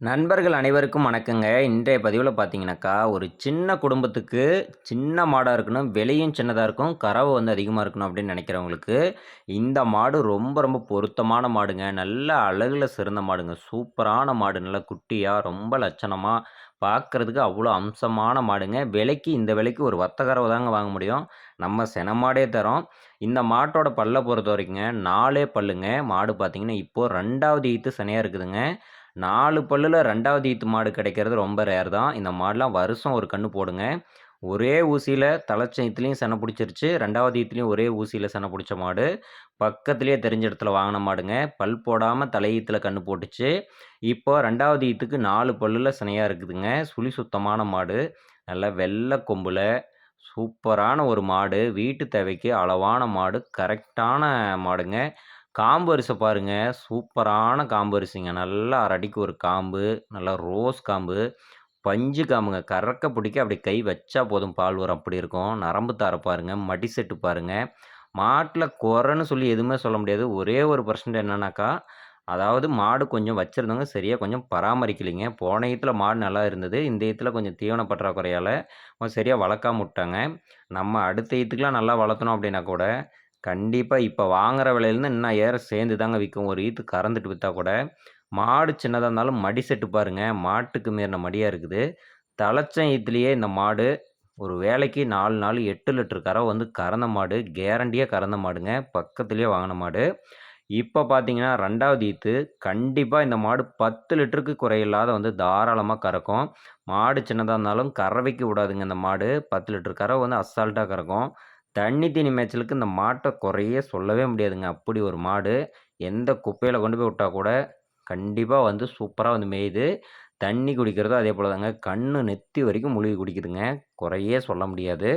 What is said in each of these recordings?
நண்பர்கள் அனைவருக்கும் வணக்கங்க. இன்றைய பதிவில் பார்த்தீங்கன்னாக்கா ஒரு சின்ன குடும்பத்துக்கு சின்ன மாடாக இருக்கணும் விலையும் சின்னதாக இருக்கும் கறவை வந்து அதிகமாக இருக்கணும் அப்படின்னு நினைக்கிறவங்களுக்கு இந்த மாடு ரொம்ப ரொம்ப பொருத்தமான மாடுங்க. நல்ல அழகில் சிறந்த மாடுங்க. சூப்பரான மாடு. நல்ல குட்டியாக ரொம்ப லட்சணமாக பார்க்குறதுக்கு அவ்வளோ அம்சமான மாடுங்க. விலைக்கு இந்த விலைக்கு ஒரு வத்த தாங்க வாங்க முடியும். நம்ம சென மாடே தரோம். இந்த மாட்டோட பல்லை பொறுத்த வரைக்குங்க நாலே பல்லுங்க. மாடு பார்த்தீங்கன்னா இப்போது ரெண்டாவது ஈத்து சனையாக இருக்குதுங்க. நாலு பல்லில் ரெண்டாவது ஈத்து மாடு கிடைக்கிறது ரொம்ப ரேர் தான். இந்த மாடெலாம் வருஷம் ஒரு கன்று போடுங்க. ஒரே ஊசியில் தலைச்சயத்துலேயும் செனை பிடிச்சிருச்சு. ரெண்டாவது ஈத்துலேயும் ஒரே ஊசியில் செனை பிடிச்ச மாடு. பக்கத்துலேயே தெரிஞ்ச இடத்துல வாங்கின மாடுங்க. பல் போடாமல் தலையீத்தில் கன்று போட்டுச்சு. இப்போ ரெண்டாவது ஈத்துக்கு நாலு பல்லில் சினையாக இருக்குதுங்க. சுழி சுத்தமான மாடு. நல்லா வெள்ளை கொம்பில் சூப்பரான ஒரு மாடு. வீட்டு தேவைக்கு அளவான மாடு. கரெக்டான மாடுங்க. காம்பு அரிசை பாருங்கள் சூப்பரான காம்பு அரிசிங்க. நல்லா அரடிக்கு ஒரு காம்பு நல்லா ரோஸ் காம்பு பஞ்சு காம்புங்க. கறக்க பிடிக்க அப்படி கை வச்சா போதும். பால் வரும் அப்படி இருக்கும். நரம்பு தார பாருங்கள் மடி செட்டு பாருங்கள் மாட்டில் குறைன்னு சொல்லி எதுவுமே சொல்ல முடியாது. ஒரே ஒரு பர்சன்ட் என்னன்னாக்கா அதாவது மாடு கொஞ்சம் வச்சுருந்தவங்க சரியாக கொஞ்சம் பராமரிக்கலைங்க. போன ஈத்தில் மாடு நல்லா இருந்தது. இந்த ஈத்தில் கொஞ்சம் தீவன பற்றாக்குறையால் சரியாக வளர்க்காம விட்டாங்க. நம்ம அடுத்த ஈத்துக்கெலாம் நல்லா வளர்த்தணும் அப்படின்னா கூட கண்டிப்பாக இப்போ வாங்குற விலையிலேருந்து இன்னும் ஏற சேர்ந்து தாங்க விற்கும் ஒரு ஈத்து கறந்துட்டு விற்றா கூட மாடு சின்னதாக இருந்தாலும் மடி செட்டு பாருங்கள் மாட்டுக்கு மீறின மடியாக இருக்குது. தலைச்சம் ஈத்துலேயே இந்த மாடு ஒரு வேலைக்கு நாலு நாள் எட்டு லிட்டர் கறவை வந்து கறந்த மாடு கேரண்டியாக கறந்த மாடுங்க. பக்கத்துலேயே வாங்கின மாடு. இப்போ பார்த்தீங்கன்னா ரெண்டாவது ஈத்து கண்டிப்பாக இந்த மாடு பத்து லிட்டருக்கு குறையில்லாத வந்து தாராளமாக கறக்கும். மாடு சின்னதாக இருந்தாலும் கறவைக்கு விடாதுங்க இந்த மாடு. பத்து லிட்டர் கறவை வந்து அசால்ட்டாக கறக்கும். தண்ணி தீனி மேய்ச்சலுக்கு இந்த மாட்டை குறைய சொல்லவே முடியாதுங்க. அப்படி ஒரு மாடு எந்த குப்பையில் கொண்டு போய் விட்டால் கூட கண்டிப்பாக வந்து சூப்பராக வந்து மேயுது. தண்ணி குடிக்கிறதும் அதே போல் தாங்க கண் நெத்தி வரைக்கும் முழுகி குடிக்குதுங்க. குறையே சொல்ல முடியாது.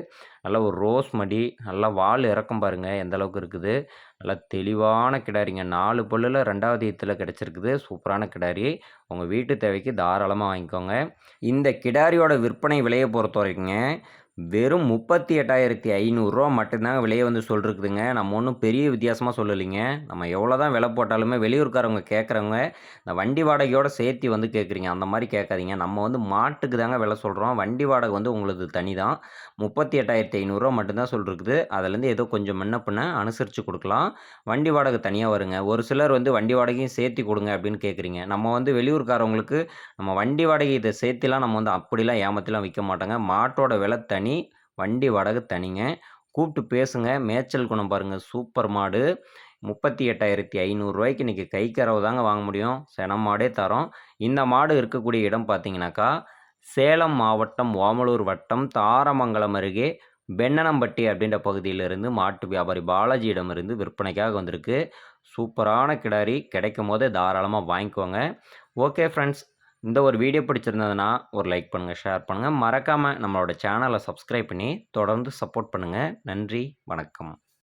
நல்லா ஒரு ரோஸ் மடி நல்லா வால் இறக்கம் பாருங்கள் எந்த அளவுக்கு இருக்குது. நல்லா தெளிவான கிடாரிங்க. நாலு பல்லில் ரெண்டாவது இத்தில் கிடச்சிருக்குது. சூப்பரான கிடாரி. உங்கள் வீட்டு தேவைக்கு தாராளமாக வாங்கிக்கோங்க. இந்த கிடாரியோட விற்பனை விலையை பொறுத்த வரைக்குங்க வெறும் முப்பத்தி எட்டாயிரத்தி ஐநூறுரூவா மட்டும்தாங்க விலையை வந்து சொல்லிருக்குதுங்க. நம்ம ஒன்றும் பெரிய வித்தியாசமாக சொல்லலைங்க. நம்ம எவ்வளோ தான் விலை போட்டாலுமே வெளியூர்காரவங்க கேட்குறவங்க இந்த வண்டி வாடகையோடு சேர்த்து வந்து கேட்குறீங்க அந்த மாதிரி கேட்காதீங்க. நம்ம வந்து மாட்டுக்கு தாங்க விலை சொல்கிறோம் வண்டி வாடகை வந்து உங்களுக்கு தனி தான் முப்பத்தி எட்டாயிரத்தி ஐநூறுரூவா மட்டும்தான் சொல்லிருக்குது. அதுலேருந்து ஏதோ கொஞ்சம் முன்ன பின்ன அனுசரித்து கொடுக்கலாம். வண்டி வாடகை தனியாக வருங்க. ஒரு சிலர் வந்து வண்டி வாடகையும் சேர்த்து கொடுங்க அப்படின்னு கேட்குறீங்க நம்ம வந்து வெளியூர்காரவங்களுக்கு நம்ம வண்டி வாடகை இதை சேர்த்துலாம் நம்ம வந்து அப்படிலாம் ஏமாத்திலாம் விற்க மாட்டோங்க. மாட்டோட விலை தனி தனி வண்டி வடகு தனிங்க. கூப்பிட்டு பேசுங்க. மேய்ச்சல் குணம் பாருங்கள் சூப்பர் மாடு. முப்பத்தி எட்டாயிரத்தி ஐநூறுரூவாய்க்கு இன்றைக்கி கை தாங்க வாங்க முடியும். சென மாடே தரோம். இந்த மாடு இருக்கக்கூடிய இடம் பார்த்தீங்கன்னாக்கா சேலம் மாவட்டம் ஓமலூர் வட்டம் தாரமங்கலம் அருகே பெண்ணனம்பட்டி அப்படின்ற பகுதியிலிருந்து மாட்டு வியாபாரி பாலாஜியிடமிருந்து விற்பனைக்காக வந்திருக்கு. சூப்பரான கிடாரி. கிடைக்கும் போதே தாராளமாக வாங்கிக்கோங்க. Okay friends. இந்த ஒரு வீடியோ பிடிச்சிருந்ததுன்னா ஒரு லைக் பண்ணுங்கள் ஷேர் பண்ணுங்கள் மறக்காமல் நம்மளோட சேனலை சப்ஸ்கிரைப் பண்ணி தொடர்ந்து சப்போர்ட் பண்ணுங்கள் நன்றி வணக்கம்.